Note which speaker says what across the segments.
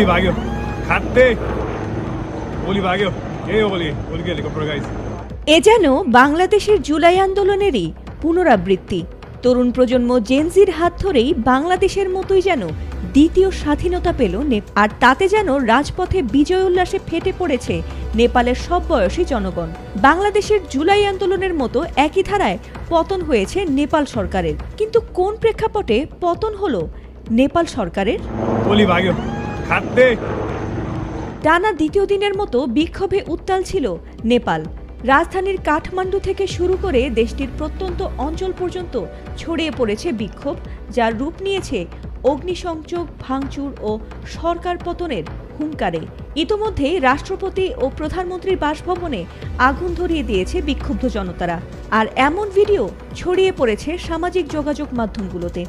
Speaker 1: ઓલી ભાગ્યો ખાતે ઓલી ભાગ્યો એ ઓલી ઓલી કે હેલિકોપ્ટર গাইস
Speaker 2: এ যেন বাংলাদেশের জুলাই আন্দোলনেরই পুনরাবৃত্তি। তরুণ প্রজন্ম জেনজির হাত ধরেই বাংলাদেশের মতোই যেন দ্বিতীয় স্বাধীনতা পেল আর তাতে যেন রাজপথে বিজয় উল্লাসে ফেটে পড়েছে নেপালের সব বয়সী জনগণ। বাংলাদেশের জুলাই আন্দোলনের মতো একই ধারায় পতন হয়েছে নেপাল সরকারের। কিন্তু কোন প্রেক্ষাপটে পতন হলো নেপাল সরকারের? টানা দ্বিতীয় দিনের মতো বিক্ষোভে উত্তাল ছিল নেপাল। রাজধানীর কাঠমান্ডু থেকে শুরু করে দেশটির প্রত্যন্ত অঞ্চল পর্যন্ত ছড়িয়ে পড়েছে বিক্ষোভ, যার রূপ নিয়েছে অগ্নিসংযোগ, ভাঙচুর ও সরকার পতনের হুঙ্কারে। ইতোমধ্যে রাষ্ট্রপতি ও প্রধানমন্ত্রীর বাসভবনে আগুন ধরিয়ে দিয়েছে বিক্ষুব্ধ জনতারা। আর এমন ভিডিও ছড়িয়ে পড়েছে সামাজিক যোগাযোগ মাধ্যমগুলোতে।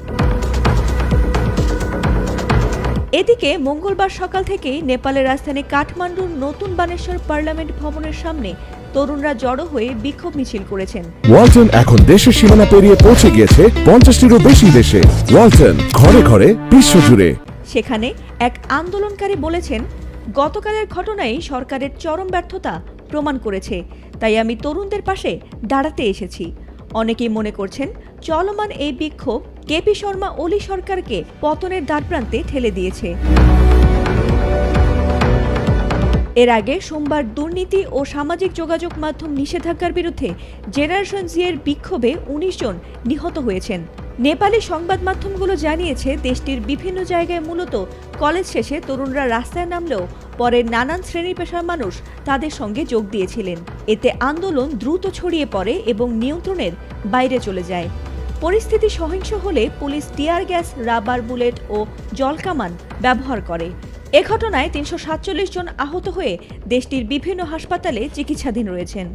Speaker 2: এদিকে মঙ্গলবার সকাল থেকেই নেপালের রাজধানী কাঠমান্ডুর নতুন বানেশ্বর পার্লামেন্ট ভবনের সামনে তরুণরা জড়ো হয়ে বিক্ষোভ মিছিল করেছেন।
Speaker 3: ওয়ালটন এখন দেশের সীমানা পেরিয়ে পৌঁছে গিয়েছে পঞ্চাশটিরও বেশি দেশে। ওয়ালটন ঘরে ঘরে বিশ্বজুড়ে।
Speaker 2: সেখানে এক আন্দোলনকারী বলেছেন গতকালের ঘটনায় সরকারের চরম ব্যর্থতা প্রমাণ করেছে। তাই আমি তরুণদের পাশে দাঁড়াতে এসেছি। অনেকেই মনে করছেন চলমান এই বিক্ষোভ কেপি শর্মা ওলি সরকারকে পতনের দ্বারপ্রান্তে ঠেলে দিয়েছে। এর আগে সোমবার দুর্নীতি ও সামাজিক যোগাযোগ মাধ্যম নিষেধাজ্ঞার বিরুদ্ধে জেনারেশন জি এর বিক্ষোভে উনিশ জন নিহত হয়েছেন। নেপালি সংবাদ মাধ্যমগুলো জানিয়েছে, দেশটির বিভিন্ন জায়গায় মূলত কলেজ শেষে তরুণরা রাস্তায় নামলেও পরে নানান শ্রেণি পেশার মানুষ তাদের সঙ্গে যোগ দিয়েছিলেন। এতে আন্দোলন দ্রুত ছড়িয়ে পড়ে এবং নিয়ন্ত্রণের বাইরে চলে যায়। পরিস্থিতি সহিংস হলে police tear gas, rubber bullet ও জলকামান ব্যবহার করে। এ ঘটনায় তিনশো সাতচল্লিশ জন আহত হয়ে দেশটির বিভিন্ন হাসপাতালে চিকিৎসাধীন রয়েছেন।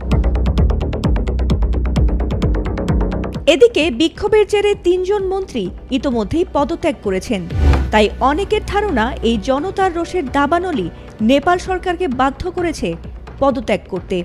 Speaker 2: এদিকে বিক্ষোভের জেরে তিনজন মন্ত্রী ইতোমধ্যেই পদত্যাগ করেছেন। তাই অনেকের ধারণা এই জনতার রোষের দাবানলি নেপাল সরকারকে বাধ্য করেছে পদত্যাগ করতে।